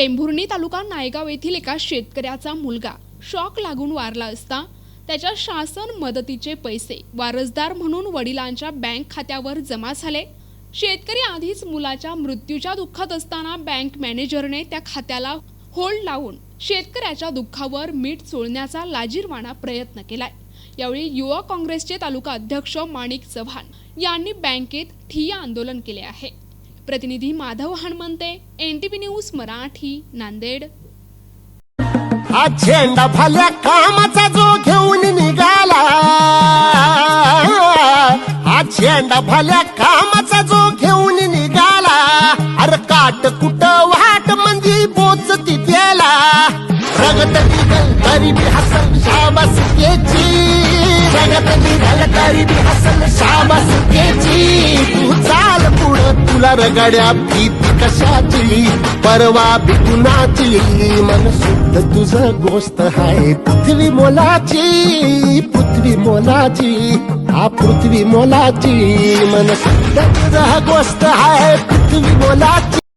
टेंभुर्णी तालुका नायगाव येथील एका शेतकऱ्याचा मुलगा. शॉक लागून वारला असता त्याच्या शासन मदतीचे पैसे वारसदार म्हणून वडिलांच्या बँक खात्यावर जमा झाले. शेतकरी आधीच मुलाच्या मृत्यूच्या दुःखात असताना बँक मॅनेजरने त्या खात्याला होल्ड लावून शेतकऱ्याच्या दुःखावर मीठ चोळण्याचा लाजीरवाणा प्रयत्न केलाय. यावेळी युवा काँग्रेसचे तालुका अध्यक्ष माणिक चव्हाण यांनी बँकेत ठिय्या आंदोलन केले आहे. प्रतिनिधी माधव हणमंते एनटीपी न्यूज मराठी नांदेड. हा झेंडा भल्या कामाचा जो घेऊन निघाला. हा झेंडा भल्या कामाचा जो घेऊन निघाला. अरे काट कुट वाट मंदी बोच तिथेला. रगत निघल तरी बी हसल शाबास केची रगत निघल गरिबी हसल शाबास केची तुला रगाड्या भीती कशाची? परवा भिकुनाची. मन शुद्ध तुझं गोष्ट आहे पृथ्वी मोलाची पृथ्वी मोलाची हा पृथ्वी मोलाची. मन शुद्ध तुझं गोष्ट आहे पृथ्वी मोलाची.